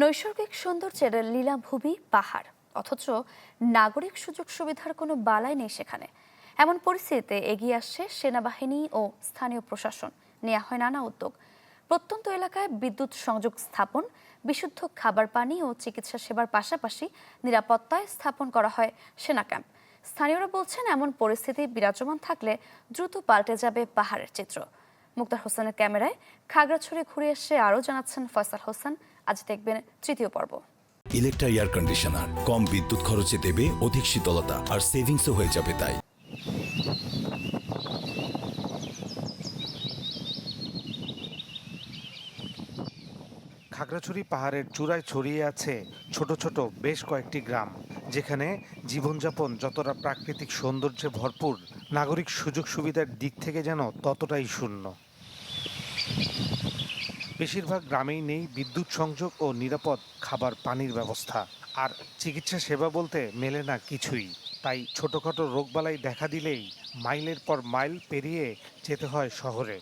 নৈসর্গিক সৌন্দর্যের লীলাভূমি পাহাড়। অথচ নাগরিক সুযোগ সুবিধার কোনো বালাই নেই সেখানে। এমন পরিস্থিতিতে এগিয়ে আসছে সেনাবাহিনী ও স্থানীয় প্রশাসন। নেওয়া হয় নানা উদ্যোগ। প্রত্যন্ত এলাকায় বিদ্যুৎ সংযোগ স্থাপন, বিশুদ্ধ খাবার পানি ও চিকিৎসা সেবার পাশাপাশি নিরাপত্তায় স্থাপন করা হয় সেনা ক্যাম্প। স্থানীয়রা বলছেন, এমন পরিস্থিতি বিরাজমান থাকলে দ্রুত পাল্টে যাবে পাহাড়ের চিত্র। মুক্তার হোসেনের ক্যামেরায় খাগড়াছড়ি ঘুরে এসে আরও জানাচ্ছেন ফয়সাল হোসেন। আজ দেখবেন তৃতীয় পর্ব। ইলেকট্রা এয়ার কন্ডিশনার কম বিদ্যুৎ খরচে দেবে অধিক শীতলতা আর সেভিংসও হয়ে যাবে তাই। খাগড়াছড়ি পাহাড়ের চূড়ায় ছড়িয়ে আছে ছোট ছোট বেশ কয়েকটি গ্রাম যেখানে জীবনযাপন যতটা প্রাকৃতিক সৌন্দর্যে ভরপুর নাগরিক সুযোগ সুবিধার দিক থেকে যেন ততটাই শূন্য। বেশিরভাগ গ্রামেই নেই বিদ্যুৎ সংযোগ ও নিরাপদ খাবার পানির ব্যবস্থা। আর চিকিৎসা সেবা বলতে মেলে না কিছুই। তাই ছোটখাটো রোগবালাই দেখা দিলেই মাইলের পর মাইল পেরিয়ে যেতে হয় শহরে।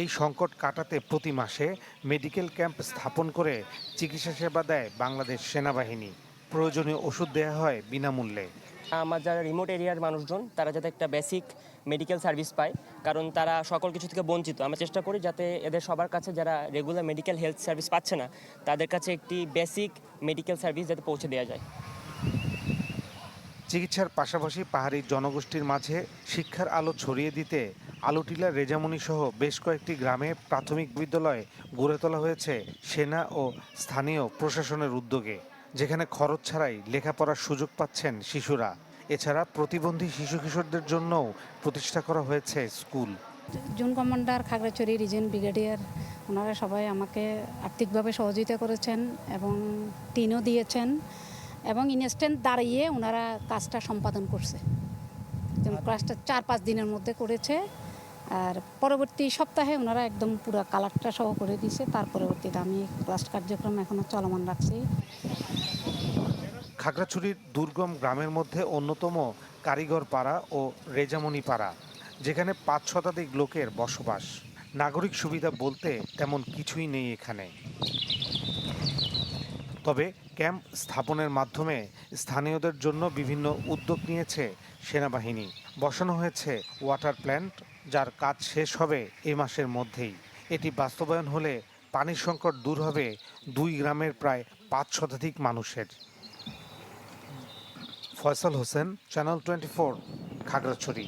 এই সংকট কাটাতে প্রতি মাসে মেডিকেল ক্যাম্প স্থাপন করে চিকিৎসা সেবা দেয় বাংলাদেশ সেনাবাহিনী। প্রয়োজনীয় ওষুধ দেওয়া হয় বিনামূল্যে। আমার যারা রিমোট এরিয়ার মানুষজন, তারা যাতে একটা বেসিক মেডিকেল সার্ভিস পায়, কারণ তারা সকল কিছু থেকে বঞ্চিত। আমরা চেষ্টা করি যাতে এদের সবার কাছে যারা রেগুলার মেডিকেল হেলথ সার্ভিস পাচ্ছে না, তাদের কাছে একটি বেসিক মেডিকেল সার্ভিস যাতে পৌঁছে দেওয়া যায়। চিকিৎসার পাশাপাশি পাহাড়ি জনগোষ্ঠীর মাঝে শিক্ষার আলো ছড়িয়ে দিতে আলুটিলা রেজামনি সহ বেশ কয়েকটি গ্রামে প্রাথমিক বিদ্যালয় গড়ে তোলা হয়েছে সেনা ও স্থানীয় প্রশাসনের উদ্যোগে। যেখানে খরচ ছাড়াই লেখাপড়ার সুযোগ পাচ্ছেন শিশুরা। এছাড়া প্রতিবন্ধী শিশু কিশোরদের জন্যও প্রতিষ্ঠা করা হয়েছে school. Zone commander Khagrachari region brigadier ওনারা সবাই আমাকে আর্থিকভাবে সহযোগিতা করেছেন এবং টিনও দিয়েছেন এবং ইনস্ট্যান্ট দাঁড়িয়ে ওনারা কাজটা সম্পাদন করছে। কাজটা চার পাঁচ দিনের মধ্যে করেছে। আর পরবর্তী সপ্তাহে ওনারা একদম পুরো কালারটা সহ করে দিয়েছে তার পরবর্তীতে আমি ক্লাস কার্যক্রম এখনও চলমান রাখছি। খাগড়াছড়ির দুর্গম গ্রামের মধ্যে অন্যতম কারিগর পাড়া ও রেজামণি পাড়া, যেখানে পাঁচ শতাধিক লোকের বসবাস। নাগরিক সুবিধা বলতে তেমন কিছুই নেই এখানে। তবে ক্যাম্প স্থাপনের মাধ্যমে স্থানীয়দের জন্য বিভিন্ন উদ্যোগ নিয়েছে সেনাবাহিনী। বসানো হয়েছে ওয়াটার প্ল্যান্ট, যার কাজ শেষ হবে এ মাসের মধ্যেই। এটি বাস্তবায়ন হলে পানির সংকট দূর হবে দুই গ্রামের প্রায় পাঁচ শতাধিক মানুষের। Faisal Hossain, channel twenty four, Khagrachari.